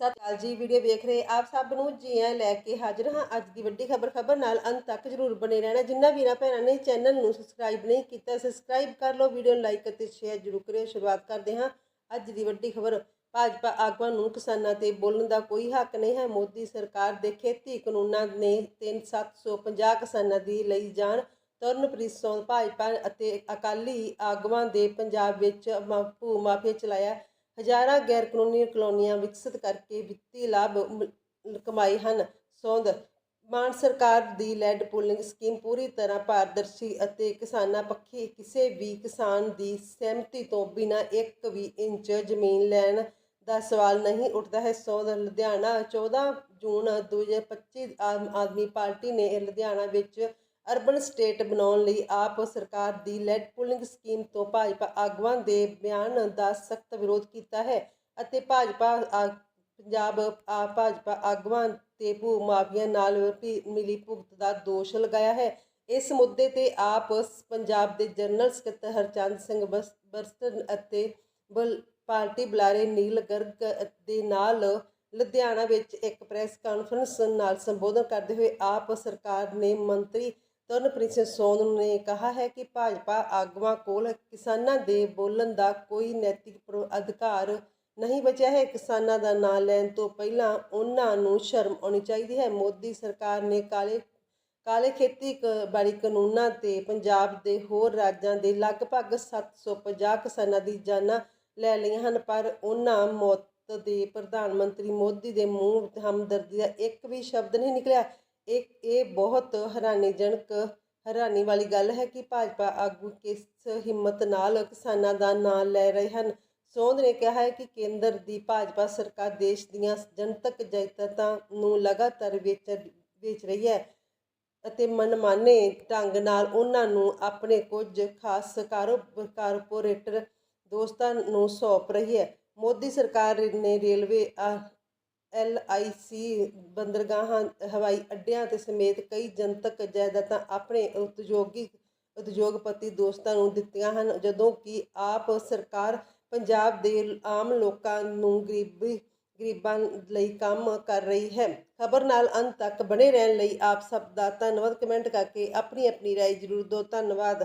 ਸਤਿ ਸ਼੍ਰੀ ਅਕਾਲ ਜੀ ਵੀਡੀਓ ਵੇਖ ਰਹੇ ਆਪ ਸਭ ਨੂੰ, ਜੀ ਆਇਆਂ ਲੈ ਕੇ ਹਾਜ਼ਰ ਹਾਂ। ਅੱਜ ਦੀ ਵੱਡੀ ਖਬਰ ਖਬਰ ਨਾਲ ਅੰਤ ਤੱਕ ਜਰੂਰ ਬਣੇ ਰਹਿਣਾ। ਜਿੰਨਾ ਵੀਰਾਂ ਭੈਣਾਂ ਨੇ ਚੈਨਲ ਨੂੰ ਸਬਸਕ੍ਰਾਈਬ ਨਹੀਂ ਕੀਤਾ ਸਬਸਕ੍ਰਾਈਬ ਕਰ ਲਓ ਵੀਡੀਓ ਨੂੰ ਲਾਈਕ ਅਤੇ ਸ਼ੇਅਰ ਜਰੂਰ ਕਰਿਓ। ਸ਼ੁਰੂਆਤ ਕਰਦੇ ਹਾਂ ਅੱਜ ਦੀ ਵੱਡੀ ਖਬਰ। ਭਾਜਪਾ ਆਗੂਆਂ ਨੂੰ ਕਿਸਾਨਾਂ ਤੇ ਬੋਲਣ ਦਾ ਕੋਈ ਹੱਕ ਨਹੀਂ ਹੈ। ਮੋਦੀ ਸਰਕਾਰ ਦੇ ਖੇਤੀ ਕਾਨੂੰਨਾਂ ਨੇ 3750 ਕਿਸਾਨਾਂ ਦੀ ਲਈ ਜਾਨ। ਤਰਨਪ੍ਰੀਤ ਸੌ ਭਾਜਪਾ ਅਤੇ ਅਕਾਲੀ ਆਗੂਆਂ ਦੇ ਪੰਜਾਬ ਵਿੱਚ ਭੂ ਮਾਫੀਆ ਚਲਾਇਆ। ਹਜ਼ਾਰਾਂ ਗੈਰ ਕਾਨੂੰਨੀ ਕਲੋਨੀਆਂ ਵਿਕਸਿਤ ਕਰਕੇ ਵਿੱਤੀ ਲਾਭ ਮ- ਕਮਾਏ ਹਨ। ਸੌਂਦ, ਮਾਨ ਸਰਕਾਰ ਦੀ ਲੈਡ ਪੂਲਿੰਗ ਸਕੀਮ ਪੂਰੀ ਤਰ੍ਹਾਂ ਪਾਰਦਰਸ਼ੀ ਅਤੇ ਕਿਸਾਨਾਂ ਪੱਖੀ ਕਿਸੇ ਵੀ ਕਿਸਾਨ ਦੀ ਸਹਿਮਤੀ ਤੋਂ ਬਿਨਾਂ ਇੱਕ ਵੀ ਇੰਚ ਜ਼ਮੀਨ ਲੈਣ ਦਾ ਸਵਾਲ ਨਹੀਂ ਉੱਠਦਾ ਹੈ। ਸੌਂਦ, ਲੁਧਿਆਣਾ 14 ਜੂਨ 2025 ਆਮ ਆਦਮੀ ਪਾਰਟੀ ਨੇ ਲੁਧਿਆਣਾ ਵਿੱਚ ਅਰਬਨ ਸਟੇਟ ਬਣਾਉਣ ਲਈ ਆਪ ਸਰਕਾਰ ਦੀ ਲੈਡ ਪੁਲਿੰਗ ਸਕੀਮ ਤੋਂ ਭਾਜਪਾ ਆਗੂਆਂ ਦੇ ਬਿਆਨ ਦਾ ਸਖਤ ਵਿਰੋਧ ਕੀਤਾ ਹੈ ਅਤੇ ਭਾਜਪਾ ਆ- ਪੰਜਾਬ ਭਾਜਪਾ ਆਗੂਆਂ ਤੇ ਭੂ ਮਾਫੀਆ ਨਾਲ ਵੀ ਮਿਲੀ ਭੁਗਤ ਦਾ ਦੋਸ਼ ਲਗਾਇਆ ਹੈ। ਇਸ ਮੁੱਦੇ ਤੇ ਆਪ ਪੰਜਾਬ ਦੇ ਜਨਰਲ ਸਕੱਤਰ ਹਰਚੰਦ ਸਿੰਘ ਬਸ- ਬਰਸਟਨ ਅਤੇ ਬਲ, ਪਾਰਟੀ ਬੁਲਾਰੇ ਨੀਲ ਗਰਗ ਦੇ ਨਾਲ ਲੁਧਿਆਣਾ ਵਿੱਚ ਇੱਕ ਪ੍ਰੈਸ ਕਾਨਫਰੰਸ ਨਾਲ ਸੰਬੋਧਨ ਕਰਦੇ ਹੋਏ ਆਪ ਸਰਕਾਰ ਨੇ ਮੰਤਰੀ ਤਰਨਪ੍ਰੀਤ ਸਿੰਘ ਸੋਨ ਨੇ ਕਿਹਾ ਹੈ ਕਿ ਭਾਜਪਾ ਆਗੂਆਂ ਕੋਲ ਕਿਸਾਨਾਂ ਦੇ ਬੋਲਣ ਦਾ ਕੋਈ ਨੈਤਿਕ ਅਧਿਕਾਰ ਨਹੀਂ ਬਚਿਆ ਹੈ। ਕਿਸਾਨਾਂ ਦਾ ਨਾਂ ਲੈਣ ਤੋਂ ਪਹਿਲਾਂ ਉਹਨਾਂ ਨੂੰ ਸ਼ਰਮ ਆਉਣੀ ਚਾਹੀਦੀ ਹੈ। ਮੋਦੀ ਸਰਕਾਰ ਨੇ ਕਾਲੇ ਕਾਲੇ ਖੇਤੀ ਕ- ਬਾੜੀ ਕਾਨੂੰਨਾਂ ਤੇ ਪੰਜਾਬ ਦੇ ਹੋਰ ਰਾਜਾਂ ਦੇ ਲਗਭਗ 750 ਕਿਸਾਨਾਂ ਦੀ ਜਾਨਾਂ ਲੈ ਲਈਆਂ ਹਨ, ਪਰ ਉਹਨਾਂ ਮੌਤ ਦੇ ਪ੍ਰਧਾਨ ਮੰਤਰੀ ਮੋਦੀ ਦੇ ਮੂੰਹ ਹਮਦਰਦੀ ਦਾ ਇੱਕ ਵੀ ਸ਼ਬਦ ਨਹੀਂ ਨਿਕਲਿਆ। ਇਹ ਇਹ ਬਹੁਤ ਹੈਰਾਨੀਜਨਕ, ਹੈਰਾਨੀ ਵਾਲੀ ਗੱਲ ਹੈ ਕਿ ਭਾਜਪਾ ਆਗੂ ਕਿਸ ਹਿੰਮਤ ਨਾਲ ਕਿਸਾਨਾਂ ਦਾ ਨਾਂ ਲੈ ਰਹੇ ਹਨ। ਸੋਂਦ ਨੇ ਕਿਹਾ ਹੈ ਕਿ ਕੇਂਦਰ ਦੀ ਭਾਜਪਾ ਸਰਕਾਰ ਦੇਸ਼ ਦੀਆਂ ਜਨਤਕ ਜਾਇਦਾਦਾਂ ਨੂੰ ਲਗਾਤਾਰ ਵੇਚ ਵੇਚ ਰਹੀ ਹੈ ਅਤੇ ਮਨਮਾਨੇ ਢੰਗ ਨਾਲ ਉਹਨਾਂ ਨੂੰ ਆਪਣੇ ਕੁਝ ਖਾਸ ਕਾਰੋ ਕਾਰਪੋਰੇਟਰ ਦੋਸਤਾਂ ਨੂੰ ਸੌਂਪ ਰਹੀ ਹੈ। ਮੋਦੀ ਸਰਕਾਰ ਨੇ ਰੇਲਵੇ ਐਲ ਆਈ ਸੀ ਬੰਦਰਗਾਹਾਂ, ਹਵਾਈ ਅੱਡਿਆਂ ਤੇ ਸਮੇਤ ਕਈ ਜਨਤਕ ਜਾਇਦਾਦਾਂ ਆਪਣੇ ਉਦਯੋਗਿਕ ਉਦਯੋਗਪਤੀ ਦੋਸਤਾਂ ਨੂੰ ਦਿੱਤੀਆਂ ਹਨ, ਜਦੋਂ ਕਿ ਆਪ ਸਰਕਾਰ ਪੰਜਾਬ ਦੇ ਆਮ ਲੋਕਾਂ ਨੂੰ ਗਰੀਬੀ, ਗਰੀਬਾਂ ਲਈ ਕੰਮ ਕਰ ਰਹੀ ਹੈ। ਖਬਰ ਨਾਲ ਅੰਤ ਤੱਕ ਬਣੇ ਰਹਿਣ ਲਈ ਆਪ ਸਭ ਦਾ ਧੰਨਵਾਦ। ਕਮੈਂਟ ਕਰਕੇ ਆਪਣੀ ਆਪਣੀ ਰਾਏ ਜ਼ਰੂਰ ਦਿਓ। ਧੰਨਵਾਦ।